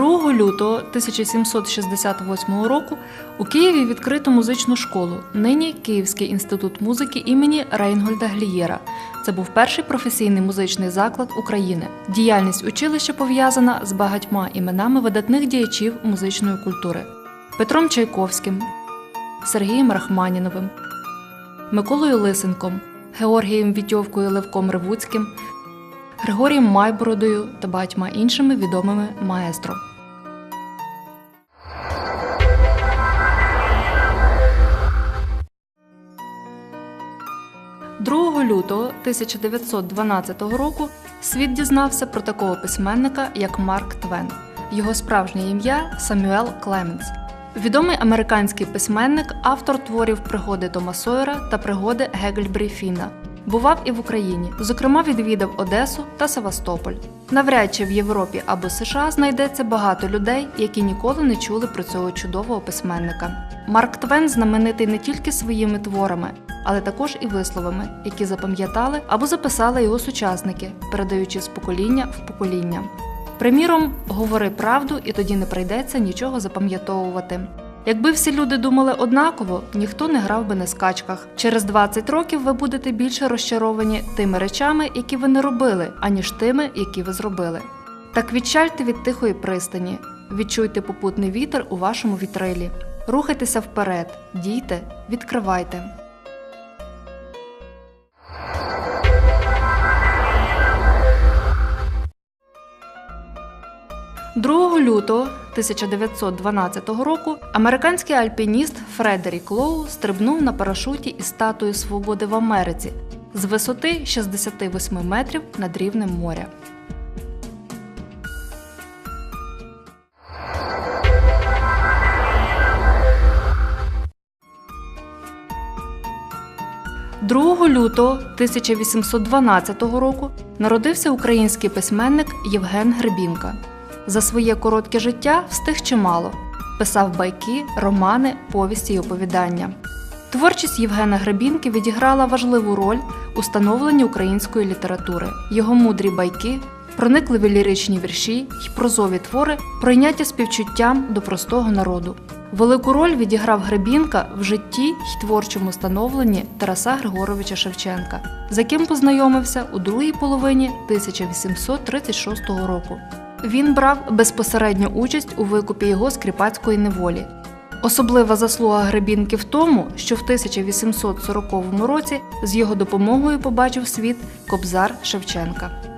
2 лютого 1768 року у Києві відкрито музичну школу, нині Київський інститут музики імені Рейнгольда Глієра. Це був перший професійний музичний заклад України. Діяльність училища пов'язана з багатьма іменами видатних діячів музичної культури: Петром Чайковським, Сергієм Рахманіновим, Миколою Лисенком, Георгієм Вітьовкою Левком Ревуцьким, Григорієм Майбородою та багатьма іншими відомими маестро. Лютого 1912 року світ дізнався про такого письменника, як Марк Твен. Його справжнє ім'я Самюел Клеменс. Відомий американський письменник, автор творів пригоди Тома Сойера та пригоди Гегельбрі Фіна. Бував і в Україні, зокрема, відвідав Одесу та Севастополь. Навряд чи в Європі або США знайдеться багато людей, які ніколи не чули про цього чудового письменника. Марк Твен знаменитий не тільки своїми творами, але також і висловами, які запам'ятали або записали його сучасники, передаючи з покоління в покоління. Приміром, говори правду, і тоді не прийдеться нічого запам'ятовувати. Якби всі люди думали однаково, ніхто не грав би на скачках. Через 20 років ви будете більше розчаровані тими речами, які ви не робили, аніж тими, які ви зробили. Так відчальте від тихої пристані, відчуйте попутний вітер у вашому вітрилі. Рухайтеся вперед, дійте, відкривайте. 2 лютого 1912 року американський альпініст Фредерік Лоу стрибнув на парашуті із статуї свободи в Америці з висоти 68 метрів над рівнем моря. «2 лютого 1812 року народився український письменник Євген Гребінка. За своє коротке життя встиг чимало. Писав байки, романи, повісті й оповідання. Творчість Євгена Гребінки відіграла важливу роль у становленні української літератури. Його мудрі байки, проникливі ліричні вірші й прозові твори пройняті співчуттям до простого народу. Велику роль відіграв Гребінка в житті й творчому становленні Тараса Григоровича Шевченка, з яким познайомився у другій половині 1836 року. Він брав безпосередню участь у викупі його з неволі. Особлива заслуга Гребінки в тому, що в 1840 році з його допомогою побачив світ Кобзар Шевченка.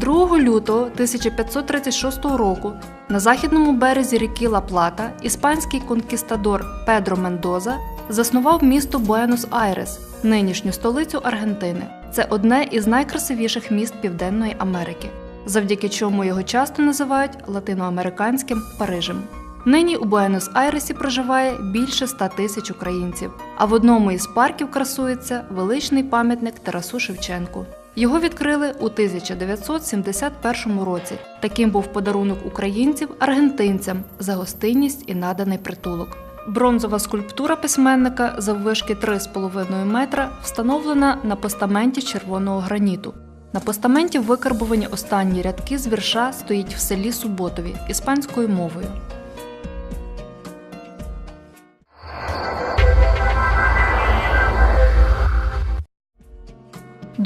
«2 лютого 1536 року на західному березі ріки Ла-Плата іспанський конкістадор Педро Мендоза заснував місто Буенос-Айрес, нинішню столицю Аргентини. Це одне із найкрасивіших міст Південної Америки, завдяки чому його часто називають латиноамериканським Парижем. Нині у Буенос-Айресі проживає більше ста тисяч українців, а в одному із парків красується величний пам'ятник Тарасу Шевченку. Його відкрили у 1971 році. Таким був подарунок українців аргентинцям за гостинність і наданий притулок. Бронзова скульптура письменника заввишки 3,5 метра встановлена на постаменті червоного граніту. На постаменті викарбовані останні рядки з вірша стоїть в селі Суботові іспанською мовою.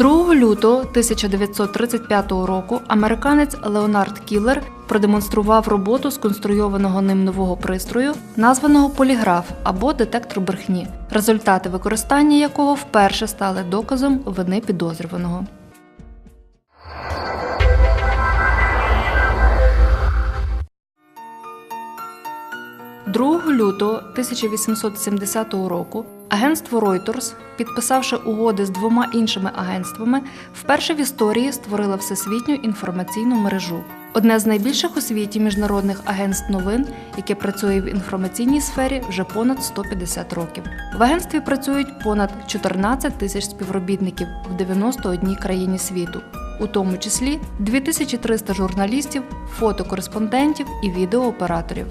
2 лютого 1935 року американець Леонард Кіллер продемонстрував роботу сконструйованого ним нового пристрою, названого поліграф або детектор брехні, результати використання якого вперше стали доказом вини підозрюваного. «2 лютого 1870 року агентство Reuters, підписавши угоди з двома іншими агентствами, вперше в історії створило всесвітню інформаційну мережу. Одне з найбільших у світі міжнародних агентств новин, яке працює в інформаційній сфері вже понад 150 років. В агентстві працюють понад 14 тисяч співробітників в 91 країні світу, у тому числі 2300 журналістів, фотокореспондентів і відеооператорів.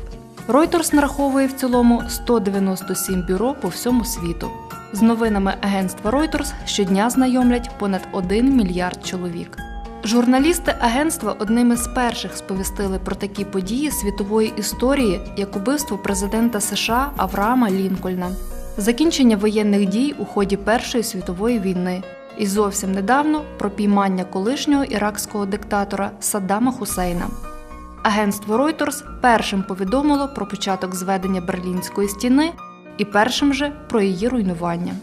Reuters нараховує в цілому 197 бюро по всьому світу. З новинами агентства Reuters щодня знайомлять понад 1 мільярд чоловік. Журналісти агентства одними з перших сповістили про такі події світової історії, як убивство президента США Авраама Лінкольна, закінчення воєнних дій у ході Першої світової війни і зовсім недавно про піймання колишнього іракського диктатора Саддама Хусейна. Агентство Reuters першим повідомило про початок зведення Берлінської стіни і першим же про її руйнування.